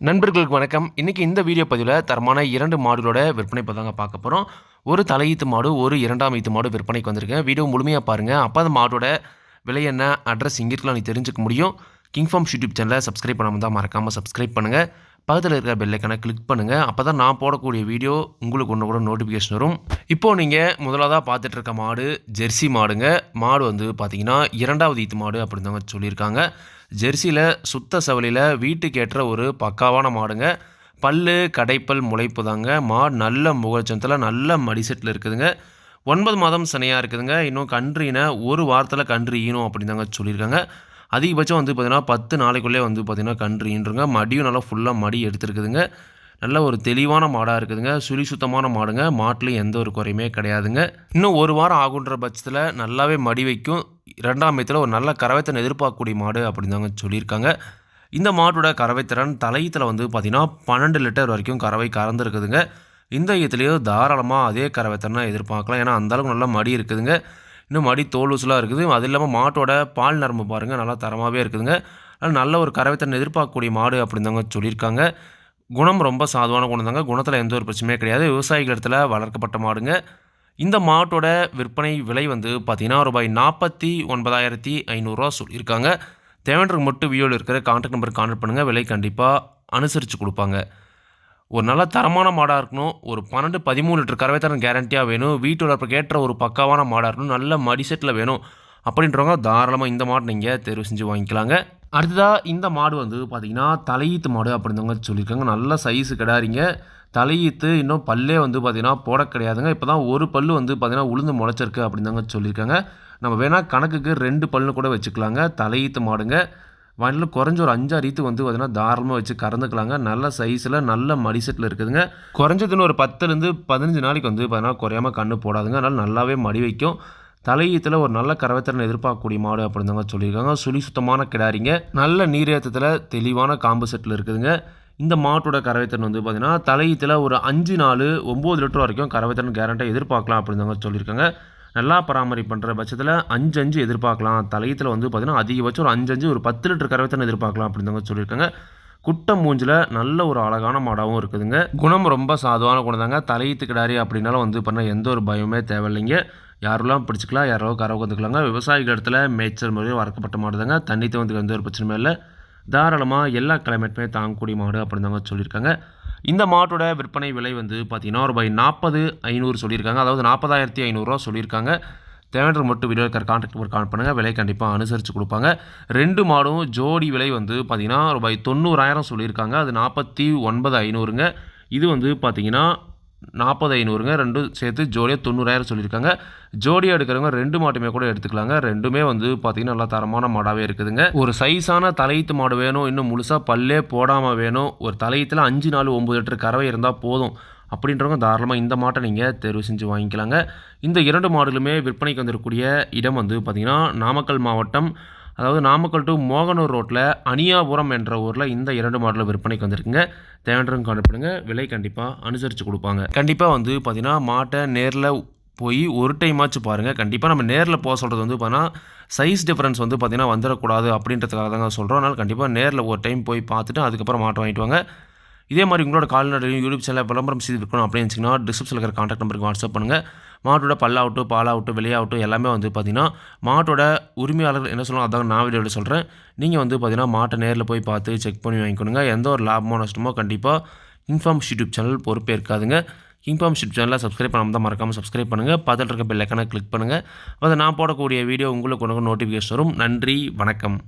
நண்பர்களுக்கு வணக்கம். இன்றைக்கி இந்த வீடியோ பதிவில் தரமான இரண்டு மாடுகளோட விற்பனை தாங்க பார்க்க போகிறோம் ஒரு தலையீத்து மாடு ஒரு இரண்டாம் ஈத்து மாடு விற்பனைக்கு வந்திருக்கேன் வீடியோ முழுமையாக பாருங்கள் அப்போ அந்த மாடோட விலை என்ன அட்ரஸ் இங்கே இருக்கலாம் நீ தெரிஞ்சுக்க முடியும். கிங்ஃபார்ம் யூடியூப் சேனலை சப்ஸ்கிரைப் பண்ணாமல் தான் மறக்காமல் சப்ஸ்கிரைப் பண்ணுங்கள் பக்கத்தில் இருக்கிற பெல்லைக்கான கிளிக் பண்ணுங்கள் அப்போ தான் நான் போடக்கூடிய வீடியோ உங்களுக்கு ஒன்று கூட நோட்டிஃபிகேஷன் வரும். இப்போது நீங்கள் முதலாவதாக பார்த்துட்டு இருக்க மாடு ஜெர்சி மாடுங்க. மாடு வந்து பார்த்தீங்கன்னா இரண்டாவது ஈத்து மாடு அப்படின்னு தாங்க சொல்லியிருக்காங்க. ஜெர்சியில் சுத்த சவலியில் வீட்டுக்கு ஏற்ற ஒரு பக்காவான மாடுங்க. பல் கடைப்பல் முளைப்பு தாங்க மாடு நல்ல முகச்சத்தில் நல்ல மடிசெட்டில் இருக்குதுங்க. ஒன்பது மாதம் சனையாக இருக்குதுங்க. இன்னும் கன்றினை ஒரு வாரத்தில் கன்று ஈனும் அப்படின்னு தாங்க சொல்லியிருக்காங்க. அதிகபட்சம் வந்து பார்த்திங்கன்னா பத்து நாளைக்குள்ளே வந்து பார்த்திங்கன்னா கன்றுன்றங்க. மடியும் நல்லா ஃபுல்லாக மடி எடுத்துருக்குதுங்க. நல்ல ஒரு தெளிவான மாடாக இருக்குதுங்க. சுழி சுத்தமான மாடுங்க. மாட்டில் எந்த ஒரு குறையுமே கிடையாதுங்க. இன்னும் ஒரு வாரம் ஆகுன்ற பட்சத்தில் நல்லாவே மடி வைக்கும். ரெண்டாம் மையத்தில் ஒரு நல்ல கறவைத்தன் எதிர்பார்க்கக்கூடிய மாடு அப்படின்னு தாங்க சொல்லியிருக்காங்க. இந்த மாட்டோட கறவைத்திறன் தலையத்தில் வந்து பார்த்திங்கன்னா பன்னெண்டு லிட்டர் வரைக்கும் கறவை கறந்துருக்குதுங்க. இந்த ஈத்துலேயும் தாராளமாக அதே கறவைத்தனை எதிர்பார்க்கலாம். ஏன்னா அந்தளவுக்கு நல்லா மடி இருக்குதுங்க. இன்னும் மடி தோலூசலாக இருக்குது. அது இல்லாமல் மாட்டோட பால் நரம்பு பாருங்கள் நல்லா தரமாகவே இருக்குதுங்க. நல்ல ஒரு கறவைத்தன் எதிர்பார்க்கக்கூடிய மாடு அப்படின்னு சொல்லியிருக்காங்க. குணம் ரொம்ப சாதுவான குணம் தாங்க குணத்தில் எந்த ஒரு பிரச்சனையும் கிடையாது. விவசாயிகள் இடத்துல வளர்க்கப்பட்ட மாடுங்க. இந்த மாட்டோட விற்பனை விலை வந்து பார்த்தீங்கன்னா ரூபாய் நாற்பத்தி ஒன்பதாயிரத்தி ஐநூறுரூவா சொல்லியிருக்காங்க. தேவையான மட்டும் வீடியோவில் இருக்கிற கான்டாக்ட் நம்பர் கான்டாக்ட் பண்ணுங்கள் விலை கண்டிப்பாக அனுசரித்து கொடுப்பாங்க. ஒரு நல்ல தரமான மாடாக இருக்கணும். ஒரு பன்னெண்டு பதிமூணு லிட்டர் கறவை தரம் கேரண்டியாக வேணும். வீட்டு வளர்ப்புக்கு ஏற்ற ஒரு பக்காவான மாடாக இருக்கணும். நல்ல மடிசெட்டில் வேணும். அப்படின்றவங்க தாராளமாக இந்த மாடு நீங்கள் தேர்வு செஞ்சு வாங்கிக்கலாங்க. அடுத்ததாக இந்த மாடு வந்து பார்த்திங்கன்னா தலையீத்து மாடு அப்படின்றவங்க சொல்லியிருக்காங்க. நல்ல சைஸு கிடாரிங்க தலையீத்து இன்னும் பல்லே வந்து பார்த்திங்கன்னா போட கிடையாதுங்க. இப்போ தான் ஒரு பல் வந்து பார்த்திங்கன்னா உளுந்து முளைச்சிருக்கு அப்படிந்தாங்க சொல்லியிருக்காங்க. நம்ம வேணால் கணக்குக்கு ரெண்டு பல்லு கூட வச்சுக்கலாங்க. தலையீத்து மாடுங்க. வானில் குறைஞ்ச ஒரு அஞ்சாறு ஈத்து வந்து பார்த்தீங்கன்னா தாராளமாக வச்சு கறந்துக்கலாங்க. நல்ல சைஸில் நல்ல மடிசெட்டில் இருக்குதுங்க. குறைஞ்சதுன்னு ஒரு பத்துலேருந்து பதினஞ்சு நாளைக்கு வந்து பார்த்தீங்கன்னா குறையாமல் கண்ணு போடாதுங்க. அதனால் நல்லாவே மடி வைக்கும். தலையீத்தில் ஒரு நல்ல கரவத்திறன் எதிர்பார்க்கக்கூடிய மாடு அப்படிந்தாங்க சொல்லியிருக்காங்க. சுழி சுத்தமான கிடாரிங்க. நல்ல நீரேற்றத்தில் தெளிவான காம்பு செட்டில் இருக்குதுங்க. இந்த மாட்டோட கரவைத்திறன் வந்து பார்த்திங்கன்னா தலையீத்தில் ஒரு அஞ்சு நாலு ஒம்பது லிட்டர் வரைக்கும் கரவைத்திறன் கேரண்ட்டாக எதிர்பார்க்கலாம் அப்படிந்தாங்க சொல்லியிருக்காங்க. நல்லா பராமரிப்பு பண்ணுற பட்சத்தில் அஞ்சு அஞ்சு எதிர்பார்க்கலாம். தலையத்தில் வந்து பார்த்திங்கன்னா அதிகபட்சம் ஒரு அஞ்சு அஞ்சு ஒரு பத்து லிட்டர் கறவைத்திறன் எதிர்பார்க்கலாம் அப்படிங்க சொல்லியிருக்காங்க. குட்டம் மூஞ்சில் நல்ல ஒரு அழகான மாடாகவும் இருக்குதுங்க. குணம் ரொம்ப சாதுவான குணம் தாங்க. தலையீத்து கிடாரி அப்படின்னாலும் வந்து பண்ணால் எந்த ஒரு பயமே தேவையில்லைங்க. யாரெல்லாம் பிடிச்சிக்கலாம் யாரோ கறவை கற்றுக்கலாங்க விவசாயிகள் இடத்துல மேய்ச்சல் முறையில் வறக்கப்பட்ட மாடு தாங்க. தண்ணி தவந்துக்கு எந்த ஒரு பிரச்சனையும் இல்லை. தாராளமாக எல்லா கிளைமேட்டுமே தாங்கக்கூடிய மாடு அப்படின்னு தாங்க சொல்லியிருக்காங்க. இந்த மாட்டோட விற்பனை விலை வந்து பார்த்திங்கன்னா ரூபாய் நாற்பது ஐநூறு சொல்லியிருக்காங்க. அதாவது நாற்பதாயிரத்தி ஐநூறுரூவா சொல்லியிருக்காங்க. தேவையான மட்டும் வீடியோ இருக்கிற கான்டாக்ட் நம்பர் கால் பண்ணுங்கள் விலை கண்டிப்பாக அனுசரித்து கொடுப்பாங்க. ரெண்டு மாடும் ஜோடி விலை வந்து பார்த்திங்கன்னா ரூபாய் தொண்ணூறாயிரம் சொல்லியிருக்காங்க. அது நாற்பத்தி ஒன்பது ஐநூறுங்க. இது வந்து பார்த்திங்கன்னா நாற்பது ஐநூறுங்க ரெண்டும் சேர்த்து ஜோடியாக தொண்ணூறாயிரம் சொல்லியிருக்காங்க. ஜோடியாக எடுக்கிறவங்க ரெண்டு மாட்டுமே கூட எடுத்துக்கலாங்க. ரெண்டுமே வந்து பார்த்திங்கன்னா நல்லா தரமான மாடாகவே இருக்குதுங்க. ஒரு சைஸான தலையீத்து மாடு வேணும். இன்னும் முழுசாக பல்லே போடாமல் வேணும். ஒரு தலையீத்தில் அஞ்சு நாலு ஒம்பது லிட்டர் கறவை இருந்தால் போதும். அப்படின்றவங்க தாராளமாக இந்த மாட்டை நீங்கள் தேர்வு செஞ்சு வாங்கிக்கலாங்க. இந்த இரண்டு மாடுகளுமே விற்பனைக்கு வந்திருக்கக்கூடிய இடம் வந்து பார்த்திங்கன்னா நாமக்கல் மாவட்டம் அதாவது நாமக்கல் டு மோகனூர் ரோட்டில் அனியாபுரம் என்ற ஊரில் இந்த இரண்டு மாடலில் விற்பனைக்கு வந்திருக்குங்க. தேவையான காணப்படுங்க விலை கண்டிப்பாக அனுசரித்து கொடுப்பாங்க. கண்டிப்பாக வந்து பார்த்திங்கன்னா மாட்டை நேரில் போய் ஒரு டைமாச்சும் பாருங்கள் கண்டிப்பாக நம்ம நேரில் போக சொல்கிறது வந்து பார்த்தீங்கன்னா சைஸ் டிஃப்ரென்ஸ் வந்து பார்த்திங்கன்னா வந்துடக்கூடாது அப்படின்றதுக்காக தாங்க சொல்கிறோம் அதனால் கண்டிப்பாக நேரில் ஒரு டைம் போய் பார்த்துட்டு அதுக்கப்புறம் மாட்டை வாங்கிட்டு வாங்க. இதே மாதிரி உங்களோட கால்நடையும் யூடியூப் சேனல் விளம்பரம் செய்து இருக்கணும் அப்படின்னு வச்சிங்கன்னா டிஸ்கிரிப்ஷனில் இருக்கிற காண்டாக்ட் நம்பருக்கு வாட்ஸ்அப் பண்ணுங்கள் மாட்டோட பல்லாகட்டும் பாலாகட்டும் விலையாகட்டும் எல்லாமே வந்து பார்த்திங்கன்னா மாட்டோட உரிமையாளர் என்ன சொல்லணும் அதான் நான் வீடியோவில் சொல்கிறேன் நீங்கள் வந்து பார்த்திங்கன்னா மாட்டை நேரில் போய் பார்த்து செக் பண்ணி வாங்கிக்கணுங்க. எந்த ஒரு லாபமோ நஷ்டமோ கண்டிப்பாக இன்ஃபார்ம் யூடியூப் சேனல் பொறுப்பே இருக்காதுங்க இன்ஃபார்ம் ஷிப் சேனலில் சப்ஸ்கிரைப் பண்ணாமல் தான் மறக்காமல் சப்ஸ்கிரைப் பண்ணுங்கள் பார்த்துட்டு இருக்க பெல்லைக்கான கிளிக் பண்ணுங்கள் அதை நான் போடக்கூடிய வீடியோ உங்களுக்கு உனக்கு நோட்டிஃபிகேஷன் வரும். நன்றி வணக்கம்.